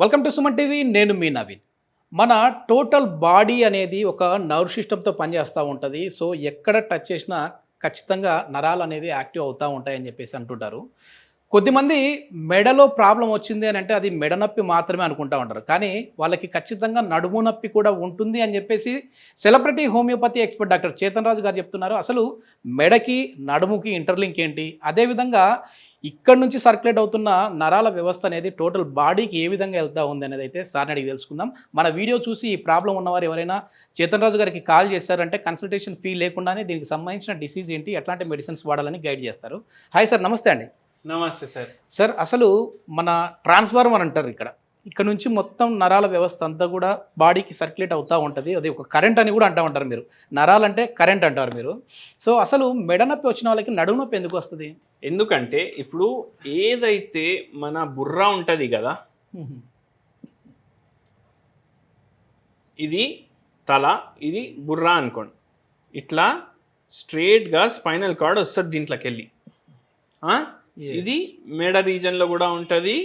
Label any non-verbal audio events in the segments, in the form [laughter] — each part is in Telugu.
వెల్కమ్ టు సుమన్ టీవీ నేను మీ నవీన్. మన టోటల్ బాడీ అనేది ఒక నర్వ్ సిస్టమ్తో పనిచేస్తూ ఉంటుంది. సో ఎక్కడ టచ్ చేసినా ఖచ్చితంగా నరాలు అనేది యాక్టివ్ అవుతూ ఉంటాయని చెప్పేసి అంటుంటారు. కొద్దిమంది మెడలో ప్రాబ్లం వచ్చింది అని అంటే అది మెడ నొప్పి మాత్రమే అనుకుంటా ఉంటారు. కానీ వాళ్ళకి ఖచ్చితంగా నడుము నొప్పి కూడా ఉంటుంది అని చెప్పేసి celebrity homeopathy expert doctor Chetan Raju garu చెప్తున్నారు. అసలు మెడకి నడుముకి ఇంటర్లింక్ ఏంటి? అదేవిధంగా ఇక్కడ నుంచి సర్క్యులేట్ అవుతున్న నరాల వ్యవస్థ అనేది టోటల్ బాడీకి ఏ విధంగా వెళ్తా ఉంది అనేది అయితే సార్ని అడిగి తెలుసుకుందాం. మన వీడియో చూసి ఈ ప్రాబ్లం ఉన్నవారు ఎవరైనా చేతన్ రాజు గారికి కాల్ చేశారంటే కన్సల్టేషన్ ఫీ లేకుండానే దీనికి సంబంధించిన డిసీజ్ ఏంటి ఎట్లాంటి మెడిసిన్స్ వాడాలని గైడ్ చేస్తారు. హాయ్ సార్ నమస్తే అండి. నమస్తే సార్. సార్ అసలు మన ట్రాన్స్ఫార్మర్ అంటారు ఇక్కడ. ఇక్కడ నుంచి మొత్తం నరాల వ్యవస్థ అంతా కూడా బాడీకి సర్క్యులేట్ అవుతూ ఉంటుంది. అది ఒక కరెంట్ అని కూడా అంటూ ఉంటారు మీరు. నరాలంటే కరెంట్ అంటారు మీరు. సో అసలు మెడ నొప్పి వచ్చిన వాళ్ళకి నడుము నొప్పి ఎందుకు వస్తుంది? ఎందుకంటే ఇప్పుడు ఏదైతే మన బుర్ర ఉంటుంది కదా ఇది తల ఇది బుర్ర అనుకోండి. ఇట్లా స్ట్రేట్గా స్పైనల్ కార్డ్ వస్తుంది దీంట్లోకి వెళ్ళి. ఇది మెడ రీజన్లో కూడా ఉంటుంది.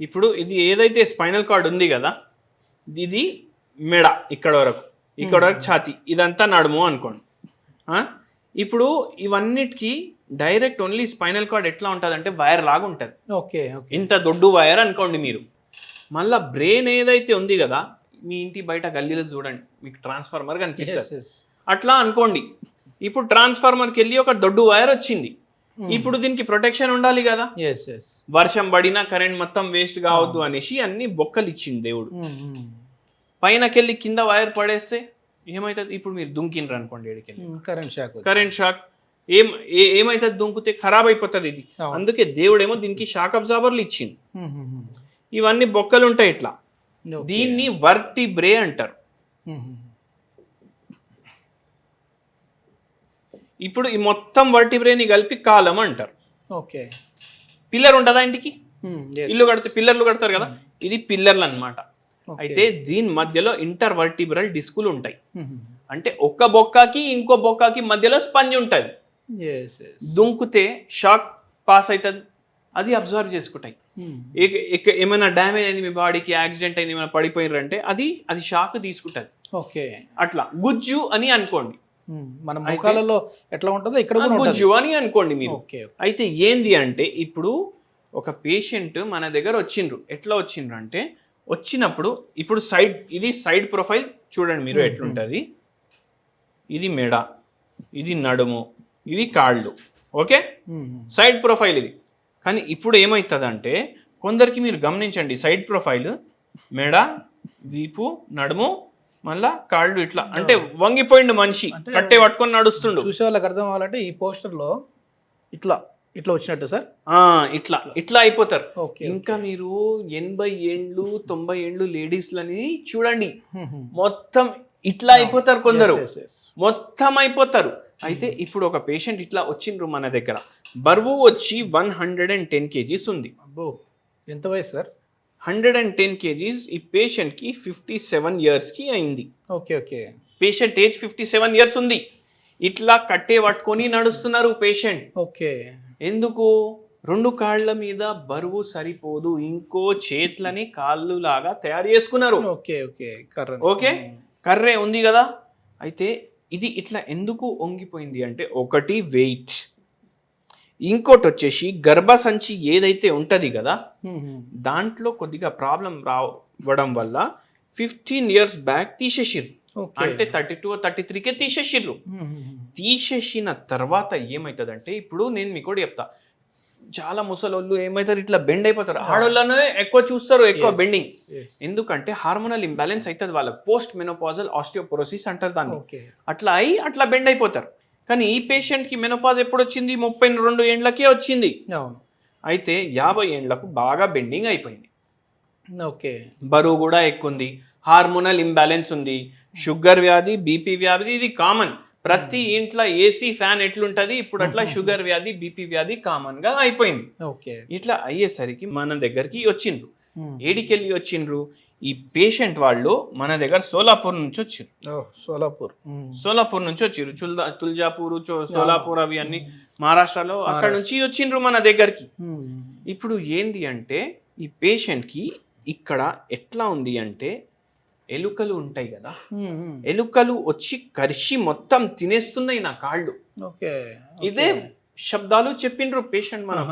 ఇప్పుడు ఇది ఏదైతే స్పైనల్ కార్డ్ ఉంది కదా ఇది మెడ ఇక్కడ వరకు ఇక్కడ వరకు ఛాతి ఇదంతా నడుము అనుకోండి. ఆ? ఇప్పుడు ఇవన్నిటికి డైరెక్ట్ ఓన్లీ స్పైనల్ కార్డ్ ఎట్లా ఉంటుంది అంటే వైర్ లాగా ఉంటుంది. Okay okay. ఇంత దొడ్డు వైర్ అనుకోండి మీరు. మళ్ళా బ్రెయిన్ ఏదైతే ఉంది కదా మీ ఇంటి బయట గల్లీలో చూడండి మీకు ట్రాన్స్ఫార్మర్ కనిపిస్తుంది. అట్లా అనుకోండి ఇప్పుడు ట్రాన్స్ఫార్మర్కి వెళ్ళి ఒక దొడ్డు వైర్ వచ్చింది. ఇప్పుడు దీనికి ప్రొటెక్షన్ ఉండాలి కదా. వర్షం పడినా కరెంట్ మొత్తం వేస్ట్ కావద్దు అనేసి అన్ని బొక్కలు ఇచ్చింది దేవుడు. పైనకెళ్ళి కింద వైర్ పడేస్తే ఏమవుతుంది ఇప్పుడు మీరు దుంకిండ్రు అనుకోండి కరెంట్ షాక్ కరెంట్ షాక్ ఏం ఏ- ఏమవుతుంది దుంకుతే ఖరాబ్ అయిపోతుంది ఇది. అందుకే దేవుడేమో దీనికి షాక్ అబ్జార్బర్లు ఇచ్చింది ఇవన్నీ బొక్కలు ఉంటాయి ఇట్లా దీన్ని వర్టి బ్రే అంటారు. ఇప్పుడు ఈ మొత్తం వర్టిబ్రేని కలిపి కాలం అంటారు. ఓకే. పిల్లర్ ఉంటుందా ఇంటికి? ఇల్లు కడితే పిల్లర్లు కడతారు కదా? ఇది పిల్లర్లు అన్నమాట అయితే దీని మధ్యలో ఇంటర్ వర్టిబ్రల్ డిస్కులు ఉంటాయి అంటే ఒక్క బొక్కకి ఇంకో బొక్కకి మధ్యలో స్పంజ్ ఉంటుంది. దుంకుతే షాక్ పాస్ అవుతుంది అది అబ్జర్వ్ చేసుకుంటాయి. ఎక్క- ఏమైనా డ్యామేజ్ అయింది మీ బాడీకి యాక్సిడెంట్ అయింది ఏమైనా పడిపోయినారంటే అది అది షాక్ తీసుకుంటుంది. ఓకే. అట్లా. గుజ్జు అని అనుకోండి. మన ముఖాలలో ఎట్లా ఉంటుందో ఇక్కడ గుజ్జు అని అనుకోండి మీరు. అయితే ఏంది అంటే ఇప్పుడు ఒక పేషెంట్ మన దగ్గర వచ్చిండ్రు. ఎట్లా వచ్చిండ్రు అంటే వచ్చినప్పుడు ఇప్పుడు సైడ్ ఇది సైడ్ ప్రొఫైల్ చూడండి మీరు ఎట్లుంటుంది. ఇది మెడ ఇది నడుము ఇది కాళ్ళు. ఓకే? సైడ్ ప్రొఫైల్ ఇది. కానీ ఇప్పుడు ఏమవుతుందంటే కొందరికి మీరు గమనించండి సైడ్ ప్రొఫైల్ మెడ వీపు నడుము మళ్ళా కాళ్ళు ఇట్లా. అంటే వంగిపోయిండు మనిషి కట్టే పట్టుకొని నడుస్తుండు. చూసే వాళ్ళకి అర్థం అవ్వాలంటే ఈ పోస్టర్లో ఇట్లా ఇట్లా వచ్చినట్టు సార్? ఇట్లా ఇట్లా. అయిపోతారు. ఇంకా మీరు ఎనభై ఏండ్లు తొంభై ఏండ్లు లేడీస్లని చూడండి. మొత్తం ఇట్లా అయిపోతారు కొందరు. మొత్తం అయిపోతారు. అయితే ఇప్పుడు ఒక పేషెంట్ ఇట్లా వచ్చిండ్రు మన దగ్గర. బరువు వచ్చి one hundred and ten KGs ఉంది. అబ్బో ఎంత వయసు sir? Hundred and ten KGs ఈ పేషెంట్కి ఫిఫ్టీ సెవెన్ ఇయర్స్కి అయింది. Okay okay. Patient age fifty seven years ఉంది. ఇట్లా కట్టే పట్టుకొని నడుస్తున్నారు పేషెంట్ ఓకే. ఎందుకు? రెండు కాళ్ళ మీద బరువు సరిపోదు. ఇంకో చేతులని కాళ్ళు లాగా తయారు చేసుకున్నారు. Okay okay. ఓకే? కర్రే ఉంది కదా. అయితే ఇది ఇట్లా ఎందుకు వంగిపోయింది అంటే ఒకటి వెయిట్. ఇంకోటి వచ్చేసి గర్భసంచి ఏదైతే ఉంటుంది కదా దాంట్లో కొద్దిగా ప్రాబ్లం రావడం వల్ల ఫిఫ్టీన్ ఇయర్స్ బ్యాక్ తీసేసిర్రు. అంటే థర్టీ టూ థర్టీ త్రీకే తీసేసిర్రు. తీసేసిన తర్వాత ఏమవుతుందంటే ఇప్పుడు నేను మీకు కూడా చెప్తా. చాలా ముసలోళ్ళు ఏమవుతారు ఇట్లా బెండ్ అయిపోతారు. ఆడోళ్ళనే ఎక్కువ చూస్తారు ఎక్కువ బెండింగ్ ఎందుకంటే హార్మోనల్ ఇంబ్యాలెన్స్ అవుతుంది వాళ్ళకి పోస్ట్ మెనోపాజల్ ఆస్టియోపోరోసిస్ అంటారు దాన్ని. అట్లా అయి అట్లా బెండ్ అయిపోతారు. కానీ ఈ పేషెంట్కి మెనోపాజ్ ఎప్పుడు వచ్చింది ముప్పై రెండు ఏండ్లకే వచ్చింది. అయితే యాభై ఏండ్లకు బాగా బెండింగ్ అయిపోయింది. ఓకే బరువు కూడా ఎక్కువ ఉంది హార్మోనల్ ఇంబ్యాలెన్స్ ఉంది. షుగర్ వ్యాధి బీపీ వ్యాధి ఇది కామన్ ప్రతి ఇంట్లో ఏసీ ఫ్యాన్ ఎట్లుంటది? ఇప్పుడు అట్లా షుగర్ వ్యాధి బీపీ వ్యాధి కామన్గా అయిపోయింది. ఇట్లా అయ్యేసరికి మన దగ్గరికి వచ్చిండ్రు. ఏడికెళ్ళి వచ్చిండ్రు? ఈ పేషెంట్ వాళ్ళు మన దగ్గర సోలాపూర్ నుంచి వచ్చిర్రు. సోలాపూర్. సోలాపూర్ నుంచి వచ్చిర్రు. చుల్దా తుల్జాపూర్ సోలాపూర్ అవి అన్ని మహారాష్ట్రలో అక్కడ నుంచి వచ్చిండ్రు మన దగ్గరికి. ఇప్పుడు ఏంది అంటే ఈ పేషెంట్కి ఇక్కడ ఎట్లా ఉంది అంటే ఎలుకలు ఉంటాయి కదా. ఎలుకలు వచ్చి కరిచి మొత్తం తినేస్తున్నాయి నా కాళ్ళు. ఓకే ఇదే శబ్దాలు చెప్పిండ్రు పేషెంట్ మనం.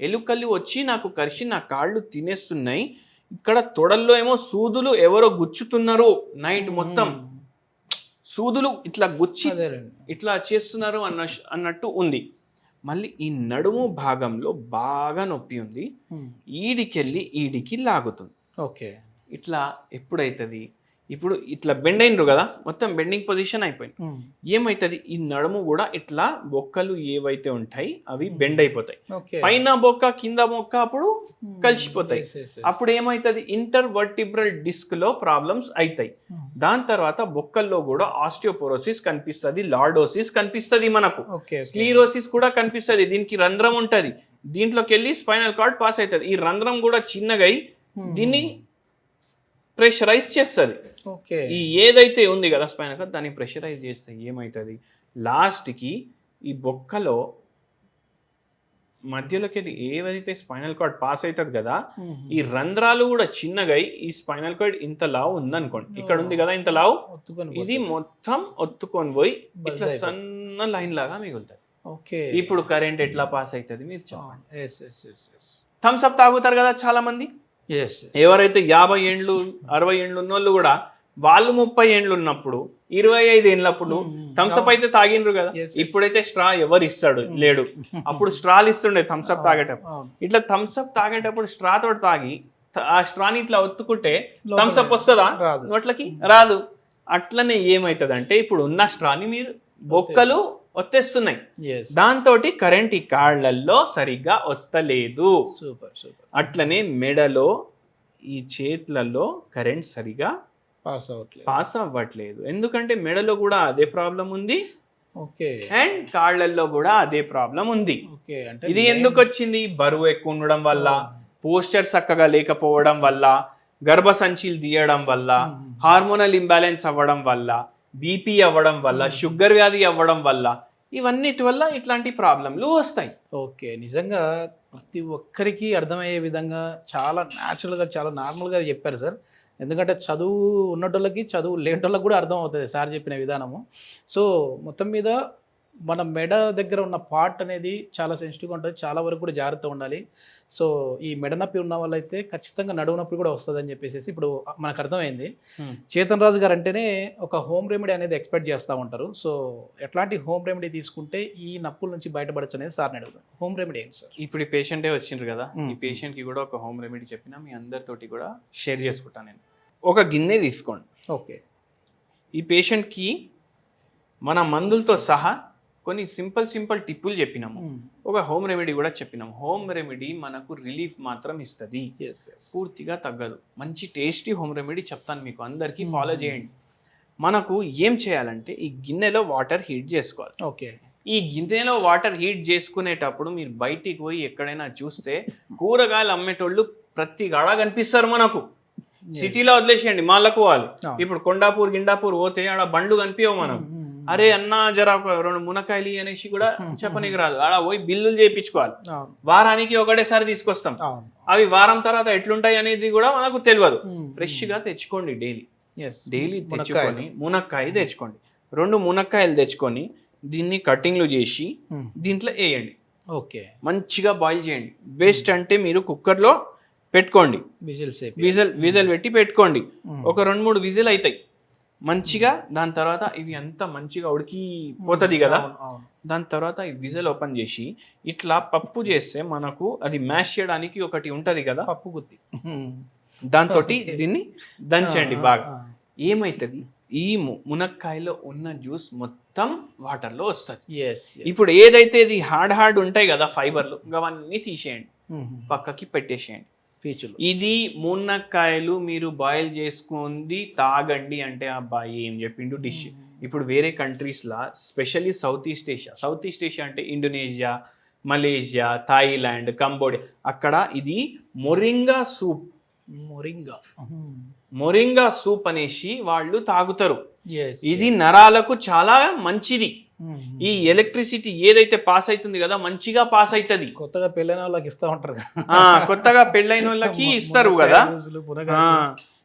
ఎలుకలు వచ్చి నాకు కరిచి నా కాళ్ళు తినేస్తున్నాయి. ఇక్కడ తొడల్లో ఏమో సూదులు ఎవరో గుచ్చుతున్నారు నైట్ మొత్తం. సూదులు ఇట్లా గుచ్చి ఇట్లా చేస్తున్నారు అన్న అన్నట్టు ఉంది. మళ్ళీ ఈ నడుము భాగంలో బాగా నొప్పి ఉంది. ఈడికెళ్ళి ఈడికి లాగుతుంది. ఓకే. ఇట్లా ఎప్పుడైతుంది? ఇప్పుడు ఇట్లా బెండ్ అయినరు కదా మొత్తం బెండింగ్ పొజిషన్ అయిపోయింది. ఏమవుతుంది ఈ నడుము కూడా ఇట్లా బొక్కలు ఏవైతే ఉంటాయి అవి బెండ్ అయిపోతాయి. ఓకే పైన బొక్క కింద బొక్క అప్పుడు కలిసిపోతాయి. అప్పుడు ఏమవుతుంది ఇంటర్ వర్టిబ్రల్ డిస్క్లో ప్రాబ్లమ్స్ అవుతాయి దాని తర్వాత బొక్కల్లో కూడా ఆస్టియోపోరోసిస్ కనిపిస్తుంది లార్డోసిస్ కనిపిస్తుంది మనకు. ఓకే స్క్లీరోసిస్ కూడా కనిపిస్తుంది దీనికి రంధ్రం ఉంటది. దీంట్లోకి వెళ్ళి స్పైనల్ కార్డ్ పాస్ అవుతుంది ఈ రంధ్రం కూడా చిన్నగా దీన్ని ప్రెషరైజ్ చేస్తుంది. ఓకే. ఈ ఏదైతే ఉంది కదా స్పైనల్ కార్డ్ దాన్ని ప్రెషరైజ్ చేస్తే ఏమవుతుంది లాస్ట్కి ఈ బొక్కలో మధ్యలోకి వెళ్ళి ఏవైతే స్పైనల్ కార్డ్ పాస్ అవుతుంది కదా ఈ రంధ్రాలు కూడా చిన్నగా ఈ స్పైనల్ కార్డ్ ఇంత లావు ఉందనుకోండి. ఇక్కడ ఉంది కదా ఇంత లావు? ఇది మొత్తం ఒత్తుకొని పోయి ఇట్లా. సన్న లైన్ లాగా మిగులుతుంది. ఓకే. ఇప్పుడు కరెంట్ ఎట్లా పాస్ అవుతుంది మీరు చెప్పండి. థమ్స్ అప్ తాగుతారు కదా చాలా మంది ఎవరైతే యాభై ఏండ్లు అరవై ఏండ్లు ఉన్నోళ్ళు కూడా వాళ్ళు ముప్పై ఏండ్లు ఉన్నప్పుడు ఇరవై ఐదు ఏండ్లప్పుడు థమ్స్ అప్ అయితే తాగిండ్రు కదా. ఇప్పుడైతే స్ట్రా ఎవరు ఇస్తాడు? లేడు. అప్పుడు స్ట్రాలు ఇస్తుండే థమ్స్ అప్ తాగేటప్పుడు. అవును ఇట్లా థమ్స్ అప్ తాగేటప్పుడు స్ట్రా తోటి తాగి ఆ స్ట్రాని ఇట్లా ఒత్తుకుంటే లోపల థమ్స్ అప్ వస్తుందా. నోట్లకి? రాదు. అట్లనే ఏమైతుంది అంటే ఇప్పుడు ఉన్న స్ట్రాని మీరు బొక్కలు ఒత్తేస్తున్నాయి. ఎస్ దాంతో కరెంట్ ఈ కాళ్ళల్లో సరిగ్గా వస్తలేదు సూపర్ సూపర్ అట్లనే మెడలో ఈ చేతులలో కరెంట్ సరిగా పాస్ అవ్వట్లేదు. పాస్ అవ్వట్లేదు. ఎందుకంటే మెడలో కూడా అదే ప్రాబ్లం ఉంది. ఓకే అండ్ కాళ్ళల్లో కూడా అదే ప్రాబ్లం ఉంది. ఓకే అంటే ఇది ఎందుకు వచ్చింది? బరువు ఎక్కువ ఉండడం వల్ల పోస్చర్ చక్కగా లేకపోవడం వల్ల గర్భసంచిలు తీయడం వల్ల హార్మోనల్ ఇంబ్యాలెన్స్ అవ్వడం వల్ల బీపీ అవ్వడం వల్ల షుగర్ వ్యాధి అవ్వడం వల్ల ఇవన్నిటి వల్ల ఇట్లాంటి ప్రాబ్లంలు వస్తాయి. ఓకే నిజంగా ప్రతి ఒక్కరికి అర్థమయ్యే విధంగా చాలా న్యాచురల్గా చాలా నార్మల్గా చెప్పారు సార్. ఎందుకంటే చదువు ఉన్నటోళ్ళకి చదువు లేనటోళ్ళకి కూడా అర్థం అవుతుంది సార్ చెప్పిన విధానము. సో మొత్తం మీద మన మెడ దగ్గర ఉన్న పార్ట్ అనేది చాలా సెన్సిటివ్గా ఉంటుంది. చాలా వరకు కూడా జాగ్రత్త ఉండాలి. సో ఈ మెడ నొప్పి ఉన్న వాళ్ళైతే ఖచ్చితంగా నడువు నొప్పి కూడా వస్తుందని చెప్పేసి ఇప్పుడు మనకు అర్థమైంది. చేతన్ రాజు గారు అంటేనే ఒక హోమ్ రెమెడీ అనేది ఎక్స్పెక్ట్ చేస్తూ ఉంటారు. సో ఎట్లాంటి హోమ్ రెమెడీ తీసుకుంటే ఈ నప్పుల నుంచి బయటపడచ్చు అనేది సార్ని అడుగుతాను హోమ్ రెమెడీ ఏంటి సార్? ఇప్పుడు ఈ పేషెంటే వచ్చిండ్రు కదా మ్మ్. ఈ పేషెంట్కి కూడా ఒక హోమ్ రెమెడీ చెప్పిన మీ అందరితోటి కూడా షేర్ చేసుకుంటాను నేను. ఒక గిన్నె తీసుకోండి. ఓకే ఈ పేషెంట్కి మన మందులతో సహా కొన్ని సింపుల్ సింపుల్ టిప్పులు చెప్పినాము. ఒక హోమ్ రెమెడీ కూడా చెప్పినాము. హోమ్ రెమెడీ మనకు రిలీఫ్ మాత్రం ఇస్తుంది. పూర్తిగా తగ్గదు. మంచి టేస్టీ హోమ్ రెమెడీ చెప్తాను మీకు అందరికీ. ఫాలో చేయండి. మనకు ఏం చేయాలంటే ఈ గిన్నెలో వాటర్ హీట్ చేసుకోవాలి. ఓకే. ఈ గిన్నెలో వాటర్ హీట్ చేసుకునేటప్పుడు మీరు బయటికి పోయి ఎక్కడైనా చూస్తే కూరగాయలు అమ్మేటోళ్ళు ప్రతి గడ కనిపిస్తారు మనకు. సిటీలో వదిలేసేయండి మాలకు వాళ్ళు. ఇప్పుడు కొండాపూర్ గిండాపూర్ పోతే ఆడ బండ్లు కనిపించవు మనం అరే అన్న జర రెండు మునకాయలు అనేసి కూడా [laughs] చెప్పనీకి రాదు. ఆడ పోయి బిల్లులు చేయించుకోవాలి. వారానికి ఒకటేసారి తీసుకొస్తాం. అవి వారం తర్వాత ఎట్లుంటాయి అనేది కూడా మనకు తెలియదు. ఫ్రెష్గా తెచ్చుకోండి డైలీ. డైలీ. తెచ్చుకొని మునక్కాయ తెచ్చుకోండి. రెండు మునక్కాయలు తెచ్చుకొని దీన్ని కటింగ్లు చేసి దీంట్లో వేయండి. ఓకే. మంచిగా బాయిల్ చేయండి. బెస్ట్ అంటే మీరు కుక్కర్లో పెట్టుకోండి. విజిల్ విజల్ విజల్ పెట్టి పెట్టుకోండి. ఒక రెండు మూడు విజిల్ అవుతాయి మంచిగా దాని తర్వాత ఇవి అంతా మంచిగా ఉడికి పోతుంది కదా? దాని తర్వాత ఈ విజల్ ఓపెన్ చేసి ఇట్లా పప్పు చేస్తే మనకు అది మ్యాష్ చేయడానికి ఒకటి ఉంటది కదా? పప్పు గుత్తి. [laughs] దాంతో. దీన్ని దంచండి బాగా. ఏమైతుంది? ఈ మునక్కాయలో ఉన్న జ్యూస్ మొత్తం వాటర్లో వస్తుంది. ఇప్పుడు ఏదైతే ఇది హార్డ్ హార్డ్ ఉంటాయి కదా ఫైబర్లు అవన్నీ తీసేయండి. పక్కకి పెట్టేసేయండి. పీచులు. ఇది మునక్కాయలు మీరు బాయిల్ చేసుకుంది తాగండి అంటే అబ్బాయి ఏం చెప్పిండు డిష్ ఇప్పుడు వేరే కంట్రీస్లా specially south east Asia south east Asia అంటే ఇండోనేషియా మలేషియా థాయిలాండ్ కంబోడియా అక్కడ ఇది moringa soup moringa moringa soup అనేసి వాళ్ళు తాగుతారు. ఇది నరాలకు చాలా మంచిది. ఈ ఎలక్ట్రిసిటీ ఏదైతే పాస్ అవుతుంది కదా మంచిగా పాస్ అవుతుంది. కొత్తగా పెళ్ళైన వాళ్ళకి ఇస్తా ఉంటారు కొత్తగా పెళ్ళైన వాళ్ళకి ఇస్తారు కదా.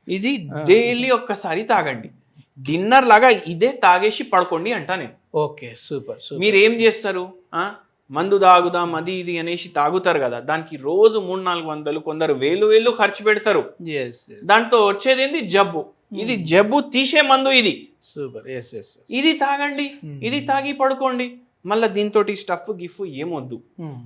ఇది డైలీ ఒక్కసారి తాగండి. డిన్నర్ లాగా ఇదే తాగేసి పడుకోండి అంటా నేను. Okay super super. మీరు ఏం చేస్తారు? మందు తాగుదాం అది ఇది అనేసి తాగుతారు కదా. దానికి రోజు మూడు నాలుగు వందలు కొందరు వేలు వేలు ఖర్చు పెడతారు. దాంతో వచ్చేది ఏంది? జబ్బు. ఇది జబ్బు తీసే మందు ఇది. సూపర్. ఎస్ ఎస్ ఇది తాగండి ఇది తాగి పడుకోండి. మళ్ళీ దీంతో స్టఫ్ గిఫ్ ఏమొద్దు.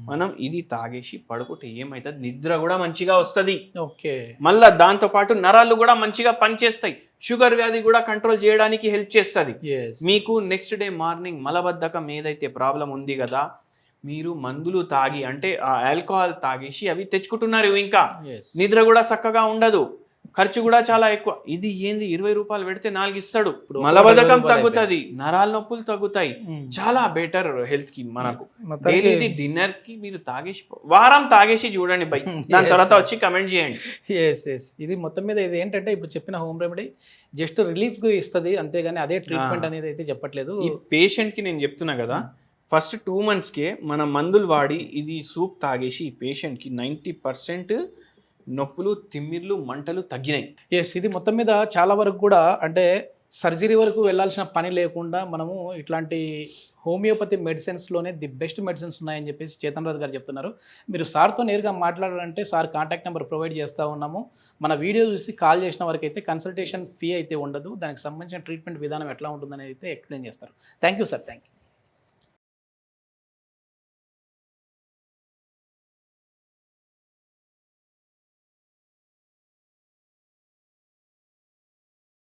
మనం ఇది తాగేసి పడుకుంటే ఏమవుతుంది నిద్ర కూడా మంచిగా వస్తుంది. ఓకే. మళ్ళా దాంతో పాటు నరాలు కూడా మంచిగా పనిచేస్తాయి. షుగర్ వ్యాధి కూడా కంట్రోల్ చేయడానికి హెల్ప్ చేస్తుంది. మీకు నెక్స్ట్ డే మార్నింగ్ మలబద్ధకం ఏదైతే ప్రాబ్లం ఉంది కదా మీరు మందులు తాగి అంటే ఆ ఆల్కహాల్ తాగేసి అవి తెచ్చుకుంటున్నారు ఇంకా. నిద్ర కూడా చక్కగా ఉండదు. ఖర్చు కూడా చాలా ఎక్కువ. ఇది ఏంది? ఇరవై రూపాయలు పెడితే నాలుగు ఇస్తాడు. ఇప్పుడు మలబద్ధకం తగ్గుతుంది. నరాల నొప్పులు తగ్గుతాయి. చాలా బెటర్ హెల్త్కి మనకు డైలీ ఇది డిన్నర్కి మీరు తాగేసి వారం తాగేసి చూడండి బై. [laughs] దాని తర్వాత. వచ్చి కమెంట్ చేయండి. ఎస్ ఎస్ ఇది మొత్తం మీద ఇది ఏంటంటే ఇప్పుడు చెప్పిన హోమ్ రెమెడీ జస్ట్ రిలీఫ్గా ఇస్తుంది. అంతేగాని అదే ట్రీట్మెంట్ అనేది అయితే చెప్పట్లేదు. ఈ పేషెంట్కి నేను చెప్తున్నా కదా ఫస్ట్ టూ మంత్స్కే మన మందులు వాడి ఇది సూప్ తాగేసి ఈ పేషెంట్కి నైంటీ పర్సెంట్ నొప్పులు తిమ్మిర్లు మంటలు తగ్గినాయి. ఎస్ ఇది మొత్తం మీద చాలా వరకు కూడా అంటే సర్జరీ వరకు వెళ్ళాల్సిన పని లేకుండా మనము ఇట్లాంటి హోమియోపతి మెడిసిన్స్లోనే ది బెస్ట్ మెడిసిన్స్ ఉన్నాయని చెప్పేసి చేతన్ రాజు గారు చెప్తున్నారు. మీరు సార్తో నేరుగా మాట్లాడాలంటే సార్ కాంటాక్ట్ నెంబర్ ప్రొవైడ్ చేస్తూ ఉన్నాము. మన వీడియో చూసి కాల్ చేసిన వరకు అయితే కన్సల్టేషన్ ఫీ అయితే ఉండదు. దానికి సంబంధించిన ట్రీట్మెంట్ విధానం ఎట్లా ఉంటుందనేది అయితే ఎక్స్ప్లెయిన్ చేస్తారు. Thank you sir thank you